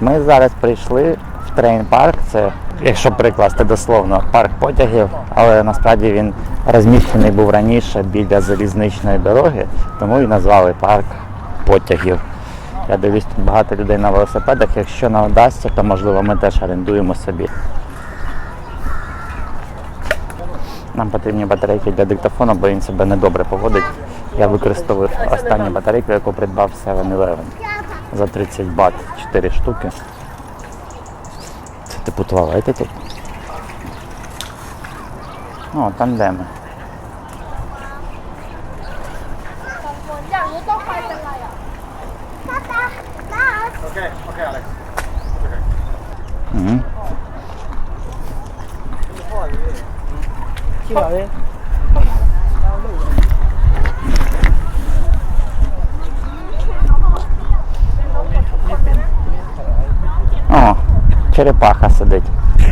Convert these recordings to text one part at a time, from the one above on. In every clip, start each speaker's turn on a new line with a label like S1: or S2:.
S1: Ми зараз прийшли в трейн-парк. Це, якщо прикласти дословно, парк потягів, але насправді він розміщений був раніше біля залізничної дороги, тому і назвали парк потягів. Я дивлюсь, тут багато людей на велосипедах. Якщо не вдасться, то можливо ми теж орендуємо собі. Нам потрібні батарейки для диктофону, бо він себе недобре поводить. Я використовую останню батарейку, яку придбав 7-Eleven за 30 бат 4 штуки. Це типу туалети тут. О, тандеми. Окей,
S2: окей, Алекс. Окей.
S1: Угу. Черепаха сидить.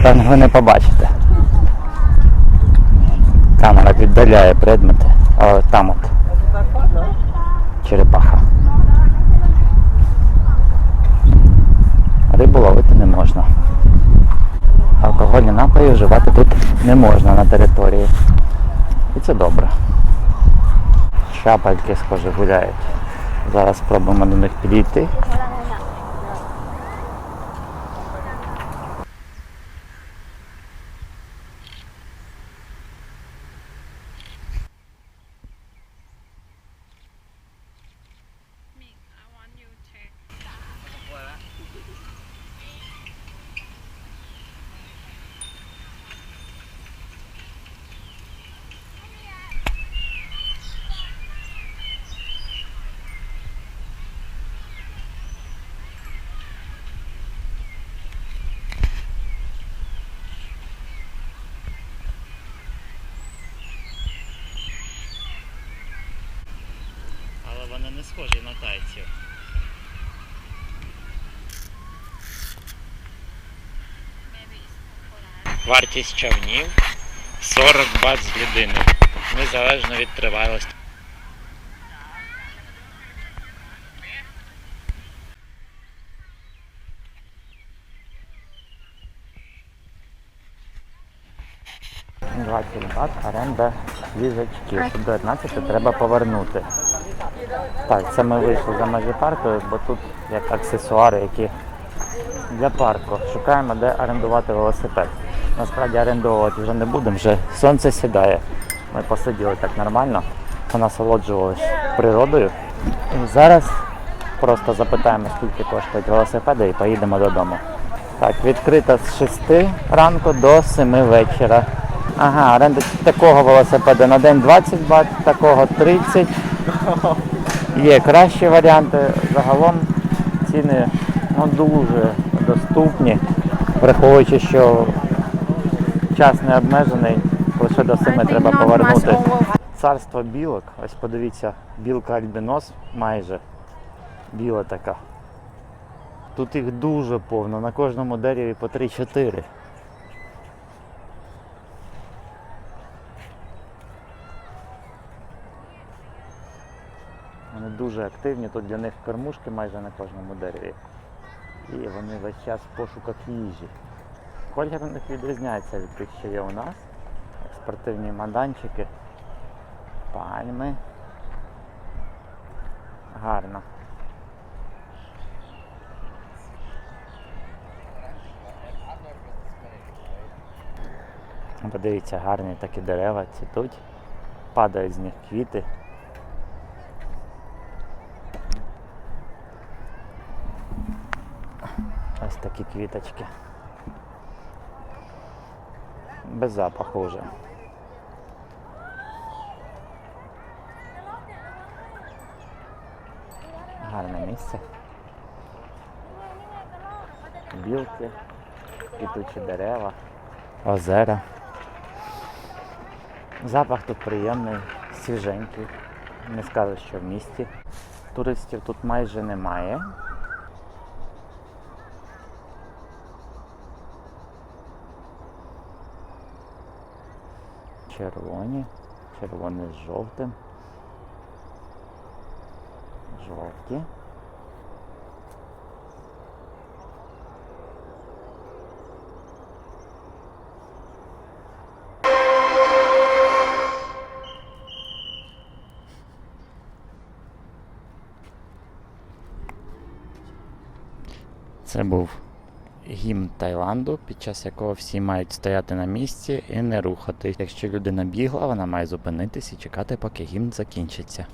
S1: Та ви не побачите. Камера віддаляє предмети. О, там от. Черепаха. Рибу ловити не можна. Алкогольні напої вживати тут не можна на території. І це добре. Шапальки, схоже, гуляють. Зараз спробуємо до них підійти. Не схожі на тайців. Вартість човнів 40 бат з людини. Незалежно від тривалості. Двадцять бат, оренда ліжачків. Тут 19 треба повернути. Так, це ми вийшли за межі парку, бо тут як аксесуари, які для парку. Шукаємо, де орендувати велосипед. Насправді орендовувати вже не будемо, вже сонце сідає. Ми посиділи так нормально, насолоджувалися природою. І зараз просто запитаємо, скільки коштують велосипеди і поїдемо додому. Так, відкрита з 6 ранку до 7 вечора. Ага, оренда такого велосипеда на день 20 бат, такого 30. Є кращі варіанти. Загалом ціни ну, дуже доступні, враховуючи, що час не обмежений, лише до 7 треба повернути. Царство білок, ось подивіться, білка альбінос майже біла така. Тут їх дуже повно, на кожному дереві по 3-4. Вони дуже активні, тут для них кормушки майже на кожному дереві. І вони весь час в пошуках їжі. Колір у них відрізняється від тих, що є у нас. Спортивні маданчики, пальми. Гарно. Подивіться, гарні такі дерева цвітуть, падають з них квіти. Ось такі квіточки. Без запаху вже. Гарне місце. Білки, квітучі дерева, озера. Запах тут приємний, свіженький. Не скажу, що в місті. Туристів тут майже немає. червоні, червоні з жовтим. Жовті. Це був гімн Таїланду, під час якого всі мають стояти на місці і не рухатись. Якщо людина бігла, вона має зупинитись і чекати, поки гімн закінчиться.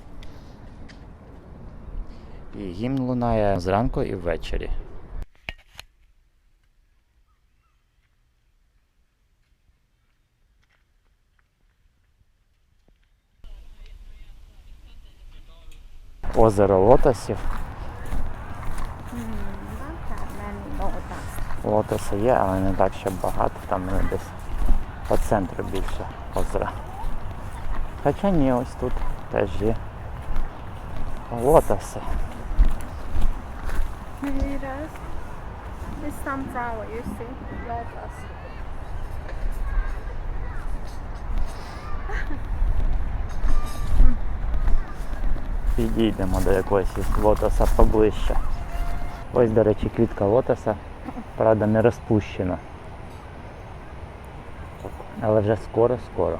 S1: І гімн лунає зранку і ввечері. Озеро лотосів. Лотоси є, але не так, щоб багато, там вони десь по центру більше озера. Хоча ні, ось тут теж є лотоси.
S3: You see. Lotus.
S1: Підійдемо до якогось із лотоса поближче. Ось, до речі, квітка лотоса, правда, не розпущена. Але вже скоро-скоро.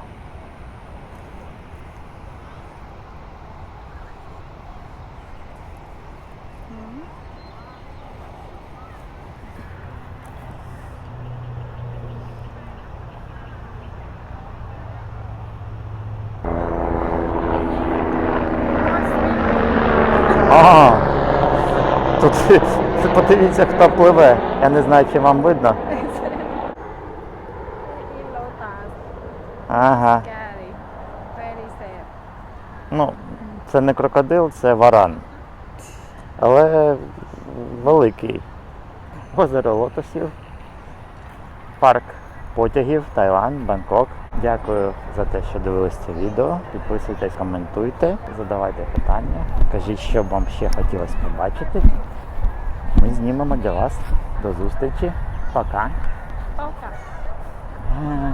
S1: А, тут подивіться, хто пливе. Я не знаю, чи вам видно. Ага. Ну, це не крокодил, це варан. Але великий. Озеро лотосів. Парк потягів, Таїланд, Бангкок. Дякую за те, що дивились це відео. Підписуйтесь, коментуйте, задавайте питання. Кажіть, що б вам ще хотілося побачити. Ми знімемо для вас. До зустрічі. Пока. Е,